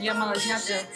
Я мала зняти.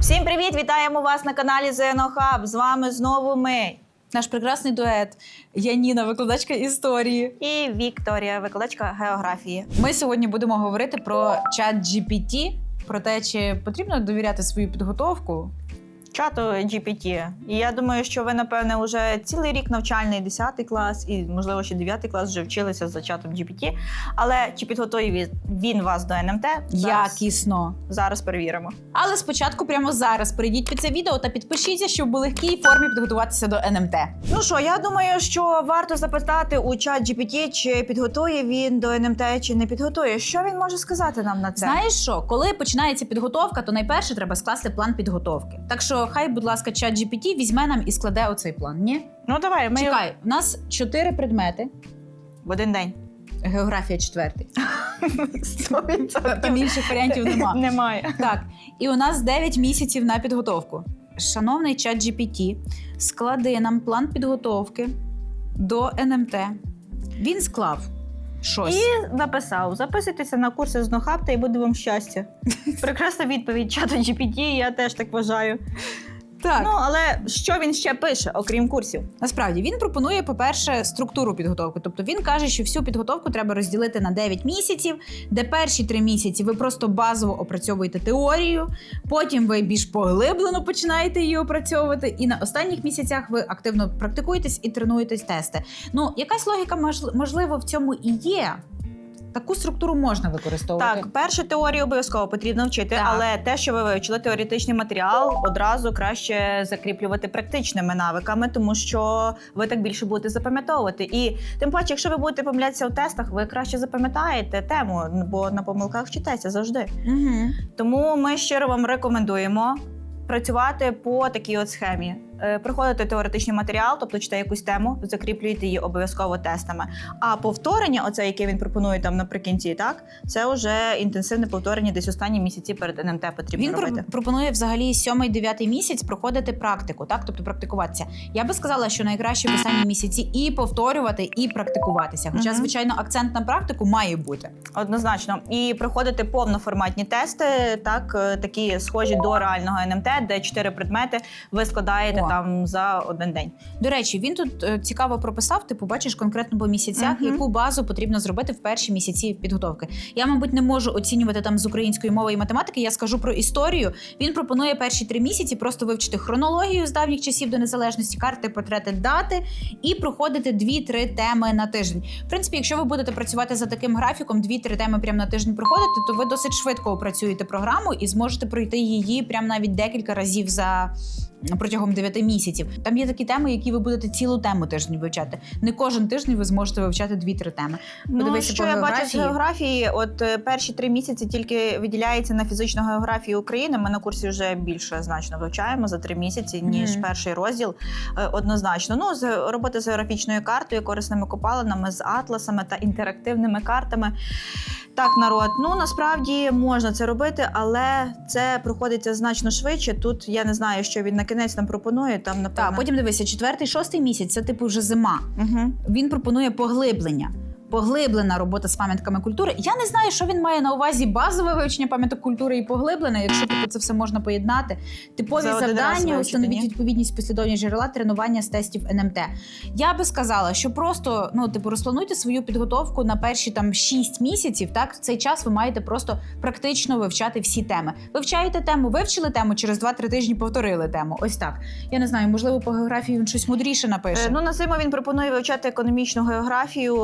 Всім привіт! Вітаємо вас на каналі ЗНО Хаб. З вами знову ми Наш прекрасний дует Яніна, викладачка історії. і Вікторія, викладачка географії. Ми сьогодні будемо говорити про чат GPT, про те, чи потрібно довіряти свою підготовку. Чату GPT. І я думаю, що ви, напевне, вже цілий рік навчальний 10 клас і, можливо, ще 9 клас вже вчилися за чатом GPT. Але чи підготує він- вас до НМТ? Зараз, Якісно. зараз перевіримо. Але спочатку, прямо зараз, перейдіть під це відео та підпишіться, щоб у легкій формі підготуватися до НМТ. Ну що, я думаю, що варто запитати у чат GPT, чи підготує він до НМТ, чи не підготує. Що він може сказати нам на це? Знаєш що, коли починається підготовка, то найперше треба скласти план підготовки. Так що, хай, будь ласка, чат GPT візьме нам і складе оцей план. Ні? Ну давай, ми Чекай, у нас чотири предмети. в один день. Географія четвертий. 100%. Там інших варіантів нема. Немає. Так, і у нас 9 місяців на підготовку. Шановний чат GPT, склади нам план підготовки до НМТ. Він склав щось. І написав: записуйтеся на курси з Нохапта і буде вам щастя. Прекрасна відповідь чату GPT, я теж так вважаю. Так, Ну але що він ще пише, окрім курсів? насправді він пропонує, по-перше, структуру підготовки. Тобто він каже, що всю підготовку треба розділити на 9 місяців, де перші 3 місяці ви просто базово опрацьовуєте теорію, потім ви більш поглиблено починаєте її опрацьовувати, і на останніх місяцях ви активно практикуєтесь і тренуєтесь тести. Ну, якась логіка можл- можливо в цьому і є. Таку структуру можна використовувати. Так, першу теорію обов'язково потрібно вчити, Так. але те, що ви вивчили теоретичний матеріал, одразу краще закріплювати практичними навиками, тому що ви так більше будете запам'ятовувати. І тим паче, якщо ви будете помилятися в тестах, ви краще запам'ятаєте тему, бо на помилках вчитеся завжди. Угу. Тому ми щиро вам рекомендуємо працювати по такій от схемі. Е, Проходите теоретичний матеріал, тобто читаєте якусь тему, закріплюєте її обов'язково тестами. А повторення, оце яке він пропонує там наприкінці, так це вже інтенсивне повторення десь останні місяці перед НМТ потрібно Він робити. про- пропонує взагалі сьомий-дев'ятий місяць проходити практику, так тобто практикуватися. Я би сказала, що найкраще в останні місяці і повторювати, і практикуватися. Хоча, Мгм. звичайно, акцент на практику має бути. Однозначно. І проходити повноформатні тести, так е, такі схожі до реального НМТ, де чотири предмети ви складаєте. Там за один день. До речі, він тут е, цікаво прописав. Ти побачиш конкретно по місяцях, Мгм. яку базу потрібно зробити в перші місяці підготовки. Я, мабуть, не можу оцінювати там з української мови і математики. Я скажу про історію. Він пропонує перші три місяці просто вивчити хронологію з давніх часів до незалежності, карти, портрети, дати і проходити дві-три теми на тиждень. В принципі, якщо ви будете працювати за таким графіком, дві-три теми прямо на тиждень проходити, то ви досить швидко опрацюєте програму і зможете пройти її прям навіть декілька разів за протягом 9 місяців. Там є такі теми, які ви будете цілу тему тиждень вивчати. Не кожен тиждень ви зможете вивчати 2-3 теми. Ну, що по я бачу з географії. от е, перші три місяці тільки виділяється на фізичну географію України. Ми на курсі вже більше значно вивчаємо за три місяці, ніж Мгм. перший розділ. Е, Однозначно. Ну, з роботи з географічною картою, корисними копалинами, з атласами та інтерактивними картами. Так, народ, ну насправді можна це робити, але це проходиться значно швидше. Тут я не знаю, що він на кінець нам пропонує. Там напевно. Так, потім дивися, четвертий, шостий місяць це типу вже зима. Угу. Він пропонує поглиблення. Поглиблена робота з пам'ятками культури. Я не знаю, що він має на увазі базове вивчення пам'яток культури і поглиблене, якщо типу, це все можна поєднати. Типові За завдання, установіть відповідність послідовність джерела тренування з тестів НМТ. Я би сказала, що просто ну, типу, розплануйте свою підготовку на перші там 6 місяців. Так, в цей час ви маєте просто практично вивчати всі теми. Вивчаєте тему, вивчили тему, через 2-3 тижні повторили тему. Ось так. Я не знаю, можливо, по географії він щось мудріше напише. Е, Ну, на зиму він пропонує вивчати економічну географію.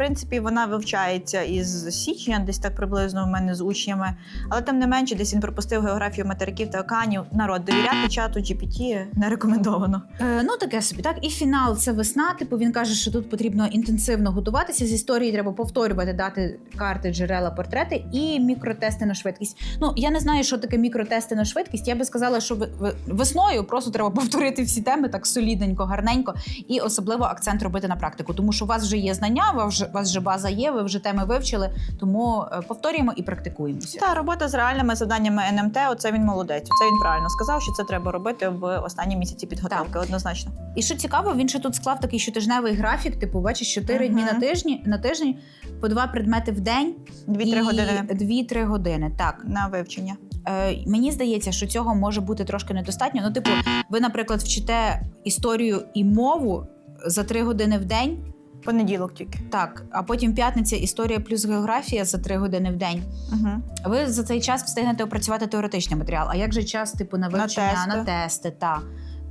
Принципі, вона вивчається із січня, десь так приблизно в мене з учнями. Але тим не менше, десь він пропустив географію материків та океанів. Народ довіряти чату GPT не рекомендовано. Е, ну таке собі, так. І фінал це весна. Типу він каже, що тут потрібно інтенсивно готуватися з історії. Треба повторювати дати карти, джерела, портрети і мікротести на швидкість. Ну я не знаю, що таке мікротести на швидкість. Я би сказала, що ви- ви- весною просто треба повторити всі теми так солідненько, гарненько, і особливо акцент робити на практику, тому що у вас вже є знання, у вас вже база є, ви вже теми вивчили, тому е, повторюємо і практикуємося. Та робота з реальними завданнями НМТ. Оце він молодець. Це він правильно сказав, що це треба робити в останні місяці підготовки. Однозначно. І що цікаво, він ще тут склав такий щотижневий графік, типу, бачиш, 4 Мгм. дні на тижні на тиждень по два предмети в день. Дві-три і години 2-3 години. Так. на вивчення. Е, мені здається, що цього може бути трошки недостатньо. Ну, типу, ви, наприклад, вчите історію і мову за 3 години в день. Понеділок тільки. Так, а потім п'ятниця історія плюс географія за три години в день. Угу. Ви за цей час встигнете опрацювати теоретичний матеріал. А як же час, типу, на На вивчення на тести. тести? та.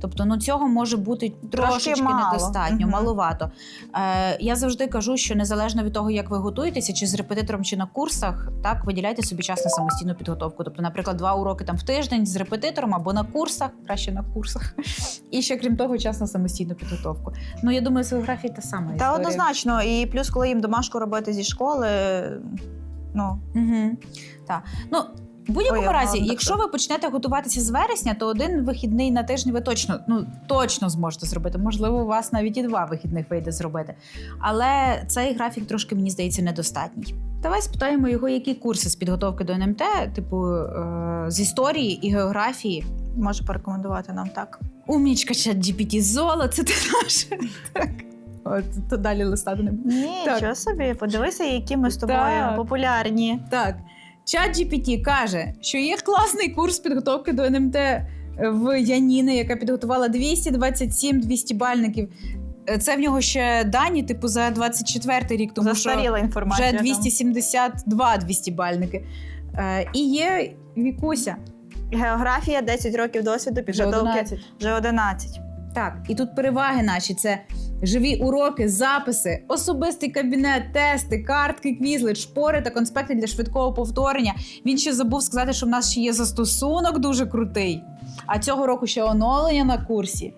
Тобто, ну цього може бути трошечки мало. недостатньо, Мгм. маловато. Е, я завжди кажу, що незалежно від того, як ви готуєтеся, чи з репетитором, чи на курсах, так виділяйте собі час на самостійну підготовку. Тобто, наприклад, два уроки там в тиждень з репетитором або на курсах, краще на курсах. І ще крім того, час на самостійну підготовку. Ну я думаю, з географії та сама Та однозначно. І плюс, коли їм домашку робити зі школи, ну Угу. Так. Ну, в будь-якому Ой, разі, якщо ви почнете готуватися з вересня, то один вихідний на тиждень ви точно, ну, точно зможете зробити. Можливо, у вас навіть і два вихідних вийде зробити. Але цей графік трошки, мені здається, недостатній. Давай спитаємо його, які курси з підготовки до НМТ, типу е- з історії і географії. може порекомендувати нам так. Умічка чат GPT золо, це ти наше. Так. От, то далі листати не буду. Нічого Так. собі, подивися, які ми з тобою Так. популярні. Так, чат GPT каже, що є класний курс підготовки до НМТ в Яніни, яка підготувала 227 200 бальників. Е, Це в нього ще дані, типу, за 24 рік, тому що інформація. вже там. 272 200 бальники. Е, І є Вікуся, Географія, 10 років досвіду, підготовки 11. вже 11. Так, і тут переваги наші: це живі уроки, записи, особистий кабінет, тести, картки, квізли, шпори та конспекти для швидкого повторення. Він ще забув сказати, що в нас ще є застосунок дуже крутий. А цього року ще оновлення на курсі.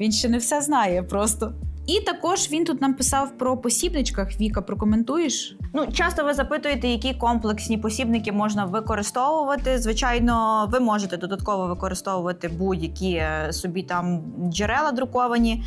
Він ще не все знає просто. І також він тут нам писав про посібничках. Віка, прокоментуєш? Ну, часто ви запитуєте, які комплексні посібники можна використовувати. Звичайно, ви можете додатково використовувати будь-які е, собі там джерела друковані.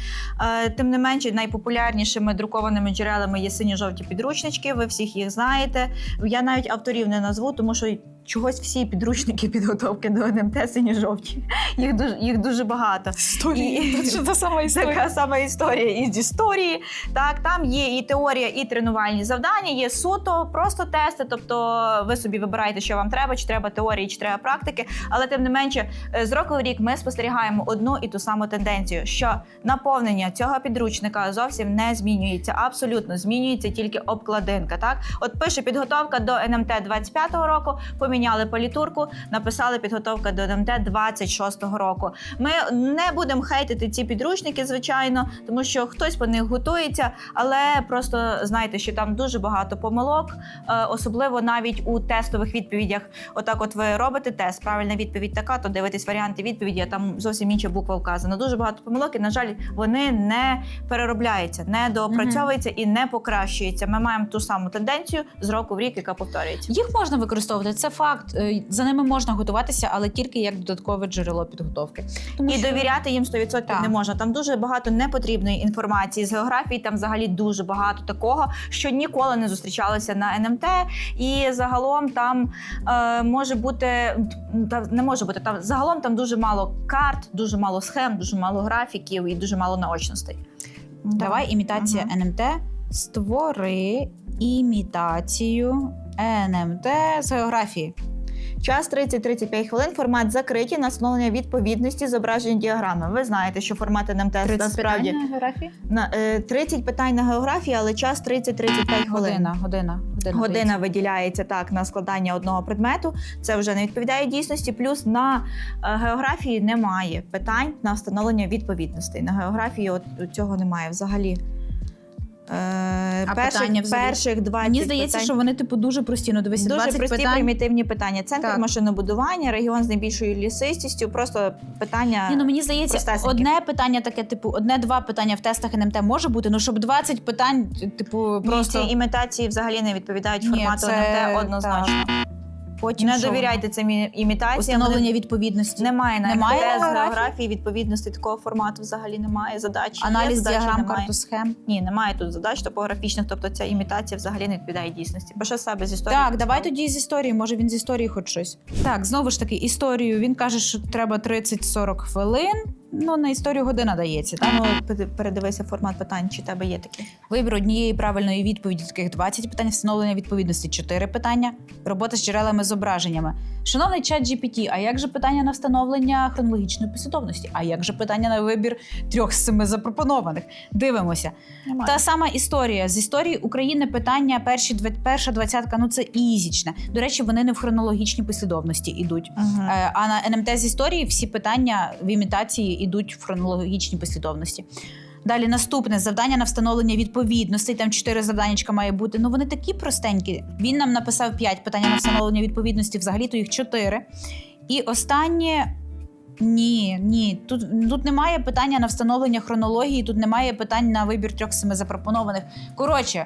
Е, Тим не менше, найпопулярнішими друкованими джерелами є синьо-жовті підручнички. Ви всіх їх знаєте. Я навіть авторів не назву, тому що. Чогось всі підручники підготовки до НМТ сині-жовті. Їх дуже їх дуже багато. І- Тут ще та сама Така сама історія із історії. Так, там є і теорія, і тренувальні завдання, є суто, просто тести. Тобто ви собі вибираєте, що вам треба, чи треба теорії, чи треба практики. Але тим не менше, е, з року в рік ми спостерігаємо одну і ту саму тенденцію, що наповнення цього підручника зовсім не змінюється. Абсолютно змінюється тільки обкладинка. Так, от пише підготовка до НМТ 25-го року. Поміняли політурку, написали підготовка до НМТ 26-го року. Ми не будемо хейтити ці підручники, звичайно, тому що хтось по них готується, але просто знайте, що там дуже багато помилок, е, особливо навіть у тестових відповідях. Отак, от ви робите тест, правильна відповідь така, то дивитесь варіанти відповіді, а там зовсім інша буква вказана. Дуже багато помилок, і на жаль, вони не переробляються, не доопрацьовуються і не покращуються. Ми маємо ту саму тенденцію з року в рік, яка повторюється. Їх можна використовувати, це факт. Е, За ними можна готуватися, але тільки як додаткове джерело підготовки. Тому І що- довіряти їм 100% Так. не можна. Там дуже багато непотрібної інформації з географії. Там взагалі дуже багато такого, що ніколи не зустрічалося на НМТ. І загалом там е, може бути та не може бути там. Загалом там дуже мало карт, дуже мало схем, дуже мало графіків і дуже мало наочностей. Давай імітація Мгм. НМТ. Створи імітацію НМТ з географії. Час 30-35 хвилин. Формат закриті на встановлення відповідності зображень діаграми. Ви знаєте, що формат НМТ 30 насправді питань на географії? на е, 30 питань на географії, але час 30-35 хвилин. Година, година, година. Година виділяється так на складання одного предмету. Це вже не відповідає дійсності. Плюс на е, географії немає питань на встановлення відповідностей. На географії от цього немає взагалі. Е, А перших, питання взагалі? перших 20 Мені здається, питань. що вони типу дуже прості. Ну дивися, Дуже 20 прості питань. примітивні питання. Центр Так. машинобудування, регіон з найбільшою лісистістю. Просто питання. Ні, ну мені здається, простесенькі. одне питання таке, типу, одне-два питання в тестах НМТ може бути, ну щоб 20 питань, типу, Ні, просто ці імітації взагалі не відповідають Ні, формату це- НМТ однозначно. Потім Не що довіряйте цим імітаціям. установлення відповідності. Немає навіть Немає тест географії? відповідності такого формату взагалі немає. Задачі Аналіз є, задачі діаграм, немає. картосхем. Ні, немає тут задач топографічних, тобто ця імітація взагалі не відповідає дійсності. Бо що себе з історії? Так, давай тоді з історії. Може він з історії хоч щось. Так, знову ж таки, історію. Він каже, що треба 30-40 хвилин. Ну, на історію година дається. А Так? ну передивися формат питань, чи тебе є такі. Вибір однієї правильної відповіді таких 20 питань, встановлення відповідності 4 питання, робота з джерелами зображеннями. Шановний чат GPT, а як же питання на встановлення хронологічної послідовності? А як же питання на вибір трьох з семи запропонованих? Дивимося. Немає. Та сама історія з історії України питання перші перша двадцятка. Ну це ізічне. До речі, вони не в хронологічній послідовності ідуть. Мгм. Е, А на НМТ з історії всі питання в імітації йдуть в хронологічній послідовності. Далі наступне завдання на встановлення відповідностей. Там чотири завданнячка має бути. Ну вони такі простенькі. Він нам написав п'ять питання на встановлення відповідності. Взагалі то їх чотири. І останнє. Ні, ні. Тут, тут немає питання на встановлення хронології, тут немає питань на вибір трьох семи запропонованих. Коротше,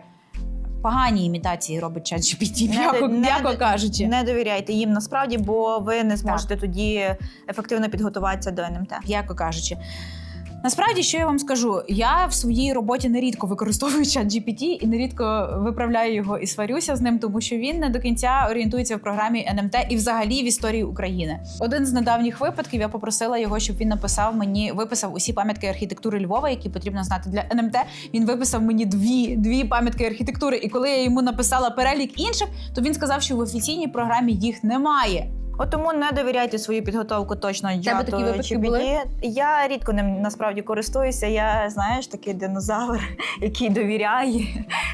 погані імітації робить чат GPT, м'яко, не м'яко кажучи. Не довіряйте їм насправді, бо ви не зможете тоді ефективно підготуватися до НМТ. м'яко кажучи. Насправді, що я вам скажу, я в своїй роботі нерідко використовую чат GPT і нерідко виправляю його і сварюся з ним, тому що він не до кінця орієнтується в програмі НМТ і взагалі в історії України. Один з недавніх випадків я попросила його, щоб він написав мені, виписав усі пам'ятки архітектури Львова, які потрібно знати для НМТ. Він виписав мені дві, дві пам'ятки архітектури. І коли я йому написала перелік інших, то він сказав, що в офіційній програмі їх немає. От тому не довіряйте свою підготовку точно тебе випадки були? Я рідко ним насправді користуюся. Я знаєш такий динозавр, який довіряє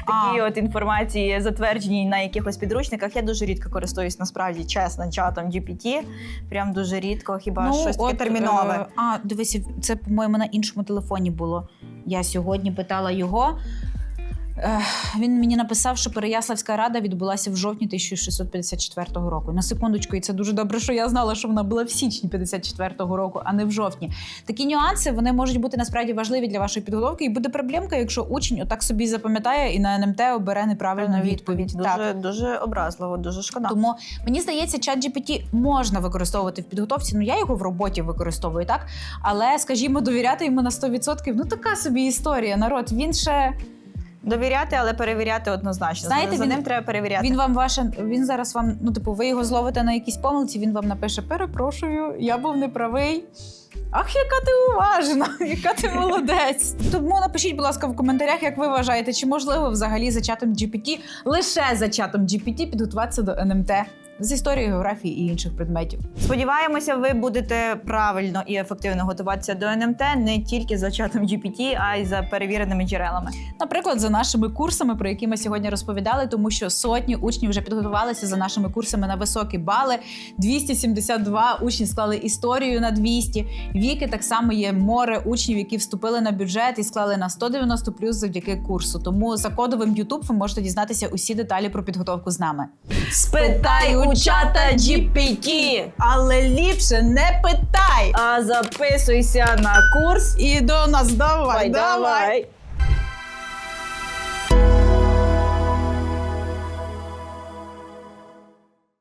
такій от інформації, затвердженій на якихось підручниках. Я дуже рідко користуюсь насправді чесно чатом GPT. Прям дуже рідко, хіба щось таке от, термінове. е, а, дивися, це, по-моєму, на іншому телефоні було. Я сьогодні питала його. Він мені написав, що Переяславська рада відбулася в жовтні 1654 року. На секундочку, і це дуже добре, що я знала, що вона була в січні 54-го року, а не в жовтні. Такі нюанси вони можуть бути насправді важливі для вашої підготовки, і буде проблемка, якщо учень отак собі запам'ятає і на НМТ обере неправильну відповідь. Дуже, Так. дуже образливо, дуже шкода. Тому мені здається, чат GPT можна використовувати в підготовці. Ну я його в роботі використовую, так але скажімо, довіряти йому на 100%, Ну така собі історія. Народ він ще Довіряти, але перевіряти однозначно. Знаєте, за, він- ним треба перевіряти. він вам ваше. Він зараз вам. Ну, типу, ви його зловите на якійсь помилці. Він вам напише: Перепрошую, я був неправий. Ах, яка ти уважна, яка ти молодець. Тому напишіть, будь ласка, в коментарях, як ви вважаєте, чи можливо взагалі за чатом GPT, лише за чатом GPT підготуватися до НМТ з історії, географії і інших предметів. Сподіваємося, ви будете правильно і ефективно готуватися до НМТ не тільки за чатом GPT, а й за перевіреними джерелами. Наприклад, за нашими курсами, про які ми сьогодні розповідали, тому що сотні учнів вже підготувалися за нашими курсами на високі бали. 272 учні склали історію на 200. Віки так само є море учнів, які вступили на бюджет і склали на 190 плюс завдяки курсу. Тому за кодовим YouTube ви можете дізнатися усі деталі про підготовку з нами. Спитай у чата GPT, але ліпше не питай. а записуйся на курс. І до нас давай, Давай, давай.